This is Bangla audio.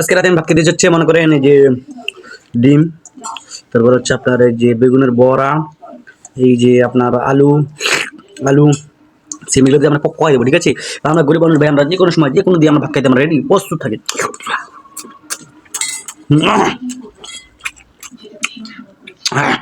আজকে রাতে আমি ভাত খেতে যাচ্ছে, মনে করেন যে ডিম, তারপর হচ্ছে আপনার এই যে বেগুনের বড়া, এই যে আপনার আলু আলু সেমিগুলো দিয়ে আমরা পক্কা দেবো, ঠিক আছে? আমরা গরিব মানুষ ভাই, আমরা যে কোনো সময় যে কোনো দিয়ে আমরা ভাত খাইতে আমরা রেডি প্রস্তুত থাকি আহ